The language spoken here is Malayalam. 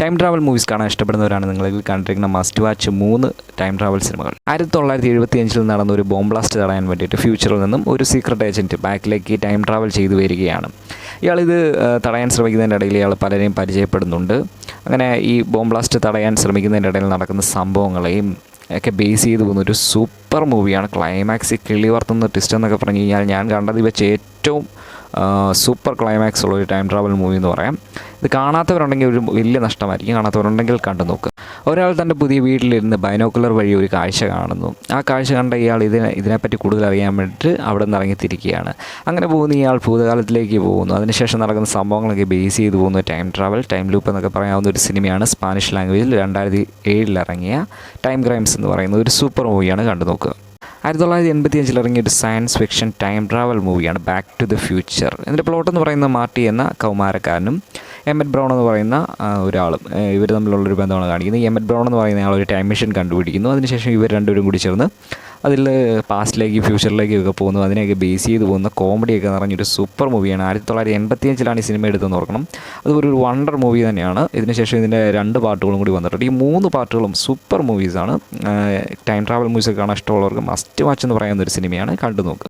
ടൈം ട്രാവൽ മൂവീസ് കാണാൻ ഇഷ്ടപ്പെടുന്നവരാണ് നിങ്ങളിൽ കണ്ടിരിക്കുന്ന മസ്റ്റ് വാച്ച് മൂന്ന് ടൈം ട്രാവൽ സിനിമകൾ ആയിരത്തി തൊള്ളായിരത്തി എഴുപത്തി അഞ്ചിൽ നടന്ന ഒരു ബോംബ് ബ്ലാസ്റ്റ് തടയാൻ വേണ്ടിയിട്ട് ഫ്യൂച്ചറിൽ നിന്നും ഒരു സീക്രട്ട് ഏജന്റ് ബാക്കിലേക്ക് ടൈം ട്രാവൽ ചെയ്തു വരികയാണ്. ഇയാൾ ഇത് തടയാൻ ശ്രമിക്കുന്നതിന്റെ ഇടയിൽ ഇയാൾ പലരെയും പരിചയപ്പെടുന്നുണ്ട്. അങ്ങനെ ഈ ബോംബ് ബ്ലാസ്റ്റ് തടയാൻ ശ്രമിക്കുന്നതിന്റെ ഇടയിൽ നടക്കുന്ന സംഭവങ്ങളെയും ഒക്കെ ബേസ് ചെയ്ത് പോകുന്ന ഒരു സൂപ്പർ മൂവിയാണ് ക്ലൈമാക്സ് കിളി വർത്തുന്ന ട്വിസ്റ്റ് എന്നൊക്കെ പറഞ്ഞു കഴിഞ്ഞാൽ ഞാൻ കണ്ടത് വെച്ച് ഏറ്റവും സൂപ്പർ ക്ലൈമാക്സ് ഉള്ള ഒരു ടൈം ട്രാവൽ മൂവി എന്ന് പറയാം. ഇത് കാണാത്തവരുണ്ടെങ്കിൽ ഒരു വലിയ നഷ്ടമായിരിക്കും. കാണാത്തവരുണ്ടെങ്കിൽ കണ്ടു നോക്കുക ഒരാൾ തന്റെ പുതിയ വീട്ടിലിരുന്ന് ബൈനോക്കുലർ വഴി ഒരു കാഴ്ച കാണുന്നു. ആ കാഴ്ച കണ്ട ഇയാൾ ഇതിനെ ഇതിനെപ്പറ്റി കൂടുതൽ അറിയാൻ വേണ്ടിയിട്ട് അവിടെ നിന്ന് ഇറങ്ങിത്തിരിക്കുകയാണ്. അങ്ങനെ പോകുന്ന ഇയാൾ ഭൂതകാലത്തിലേക്ക് പോകുന്നു. അതിനുശേഷം നടക്കുന്ന സംഭവങ്ങളൊക്കെ ബേസ് ചെയ്ത് പോകുന്ന ടൈം ട്രാവൽ ടൈം ലൂപ്പ് എന്നൊക്കെ പറയാവുന്ന ഒരു സിനിമയാണ് സ്പാനിഷ് ലാംഗ്വേജിൽ രണ്ടായിരത്തി ഏഴിൽ ഇറങ്ങിയ ടൈം ക്രൈംസ് എന്ന് പറയുന്ന ഒരു സൂപ്പർ മൂവിയാണ് കണ്ടു നോക്കുക ആയിരത്തി തൊള്ളായിരത്തി എൺപത്തി അഞ്ചിൽ ഇറങ്ങിയ ഒരു സയൻസ് ഫിക്ഷൻ ടൈം ട്രാവൽ മൂവിയാണ് ബാക്ക് ടു ദ ഫ്യൂച്ചർ ഇതിന്റെ പ്ലോട്ട് എന്ന് പറയുന്നത് മാർട്ടി എന്ന കൗമാരക്കാരനും എമ്മറ്റ് ബ്രൗൺ എന്ന് പറയുന്ന ഒരാളും. ഇവർ തമ്മിലുള്ളൊരു ബന്ധമാണ് കാണിക്കുന്നത്. എമ്മറ്റ് ബ്രൗൺ എന്ന് പറയുന്ന ആൾ ഒരു ടൈം മെഷീൻ കണ്ടുപിടിക്കുന്നു. അതിനുശേഷം ഇവർ രണ്ടുപേരും കൂടി ചേർന്ന് അതിൽ പാസ്റ്റിലേക്ക് ഫ്യൂച്ചറിലേക്ക് ഒക്കെ പോകുന്നു. അതിനെയൊക്കെ ബേസ് ചെയ്ത് പോകുന്ന കോമഡിയൊക്കെ നിറഞ്ഞൊരു സൂപ്പർ മൂവിയാണ് ആയിരത്തി തൊള്ളായിരത്തി എൺപത്തി അഞ്ചിലാണ് ഈ സിനിമ എടുത്തെന്ന് ഓർക്കണം. അത് ഒരു വണ്ടർ മൂവി തന്നെയാണ്. ഇതിനുശേഷം ഇതിന്റെ രണ്ട് പാർട്ടുകളും കൂടി വന്നിട്ടുണ്ട്. ഈ മൂന്ന് പാർട്ടുകളും സൂപ്പർ മൂവീസാണ് ടൈം ട്രാവൽ മൂവീസൊക്കെ കാണാൻ ഇഷ്ടമുള്ളവർക്ക് മസ്റ്റ് വാച്ച് എന്ന് പറയുന്ന ഒരു സിനിമയാണ് കണ്ടു നോക്കുക